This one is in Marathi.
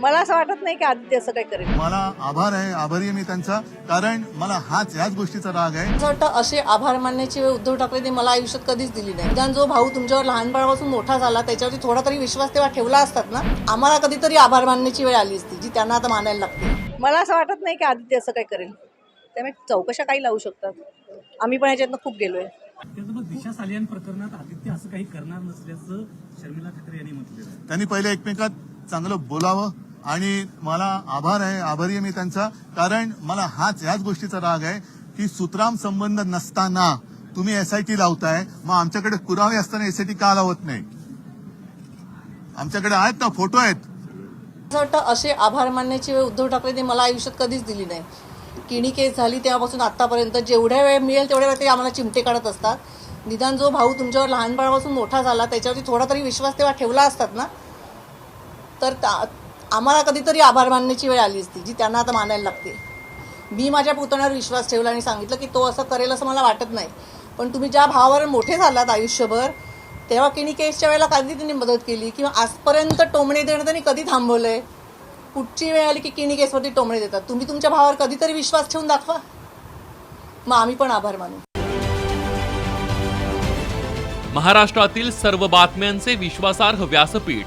मला असं वाटत नाही की आदित्य असं काही करेल मला आभार आहे आभारी आहे मी त्यांचा. कारण मला हाच ह्याच गोष्टीचा राग आहे. असं वाटतं असे आभार मानण्याची वेळ उद्धव ठाकरेंनी मला आयुष्यात कधीच दिली नाही. निदान जो भाऊ तुमच्यावर लहानपणापासून मोठा झाला त्याच्यावरती थोडा तरी विश्वास तेव्हा ठेवला असतात ना आम्हाला कधीतरी आभार मानण्याची वेळ आली असती जी त्यांना आता मानायला लागते. मला असं वाटत नाही की आदित्य असं काही करेल. त्यामुळे चौकशा काही लावू शकतात. आम्ही पण याच्यातनं खूप गेलोय. दिशा सालियान प्रकरणात आदित्य असं काही करणार नसल्याचं शर्मिला ठाकरे यांनी म्हटलेलं आहे. त्यांनी पहिले एकमेकात चांगलं बोलावं आणि मला आभार आहे आभारी आहे मी त्यांचा. कारण मला हाच ह्याच गोष्टीचा राग आहे की सुतराम संबंध नसताना तुम्ही एसआयटी लावताय मग आमच्याकडे पुरावे असताना एसआयटी का लावत नाही? आमच्याकडे आहेत ना फोटो आहेत. वाटतं असे आभार मानण्याची वेळ उद्धव ठाकरेंनी मला आयुष्यात कधीच दिली नाही. किणी केस झाली तेव्हापासून आतापर्यंत जेवढ्या वेळ मिळेल तेवढ्या वेळ ते आम्हाला चिमटे काढत असतात. निदान जो भाऊ तुमच्यावर लहानपणापासून मोठा झाला त्याच्यावरती थोडा तरी विश्वास तेव्हा ठेवला असतात ना? तर त्या- आम्हाला कधीतरी आभार मानण्याची वेळ आली असती जी त्यांना आता मानायला लागते. मी माझ्या पुतण्यावर विश्वास ठेवला आणि सांगितलं की तो असं करेल असं मला वाटत नाही. पण तुम्ही ज्या भावावर मोठे झालात आयुष्यभर तेव्हा किणी केसच्या वेळेला कधी त्यांनी मदत केली? किंवा आजपर्यंत टोमणे देणं त्यांनी कधी थांबवलंय? कुठची वेळ आली की किणी केसवरती टोमणे देतात? तुम्ही तुमच्या भावावर कधीतरी विश्वास ठेवून दाखवा. मग आम्ही पण आभार मानू. महाराष्ट्रातील सर्व बातम्यांचे विश्वासार्ह व्यासपीठ